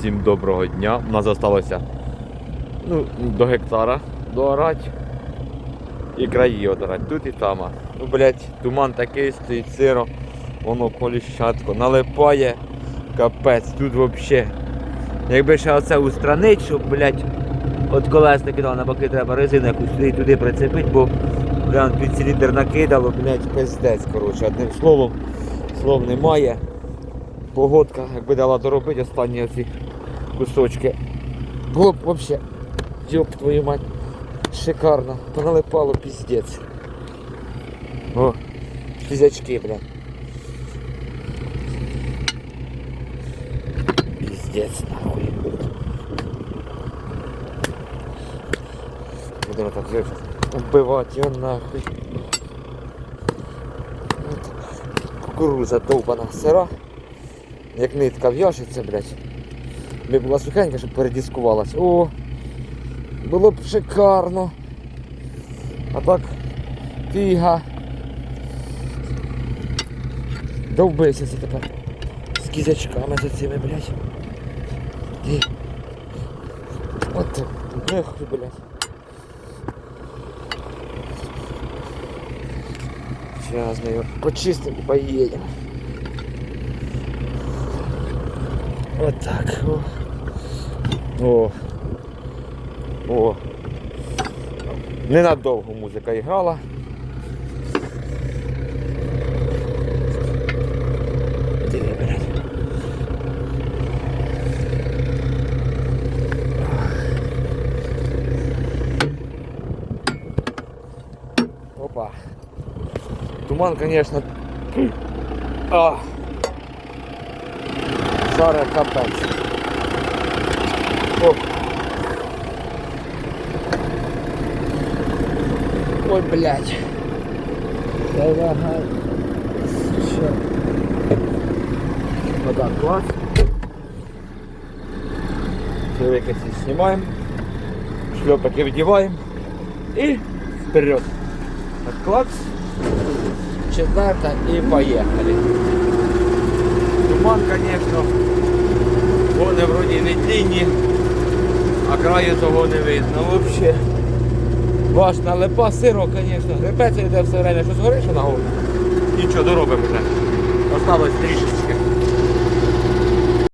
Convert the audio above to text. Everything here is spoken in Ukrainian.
Всім доброго дня. У нас залишилося ну, до гектара доорати і краї одорати. Тут і там. Ну, блядь, туман такий стоїть сиро, воно коліщатко, налипає, капець, тут взагалі. Якби ще оце устранить, щоб, блядь, от колес накидало на боки, треба резину якусь туди, прицепити, бо прям під циліндр накидало, блядь, пиздець, коротше, одним словом, слов немає. Погодка, якби дала доробити останні оці кусочки. Було б взагалі, йоп твою мать, шикарно. Поналипало піздець. О, фізячки, бля. Піздець, нахуй. Будемо так жити. Вбивати його нахуй. Кукуруза довбана сира. Як нитка в'яжеться, блядь. Би була сухенька, щоб передіскувалась. О! Було б шикарно. А так фіга. Довбився це тепер. З кізячками за цими, блядь. І... От так. Нахуй, блядь. Сейчас мы ее почистим и поедем. Вот так. О. О. Ненадовго музика грала. Диви, блядь. Опа. Туман, конечно. А. Зараз капець. Оп. Ой, блядь. Все. Вот так, класс. Человека снимаем. Шлепки вдеваем. И вперед. Класс. Четверта и поехали. Туман, конечно, вони вроді не длинні, краю того не видно взагалі. Важна липа, сиро, звісно, гребеться йде все время, що згориш на голову. Нічого, доробимо вже. Осталось трішечки.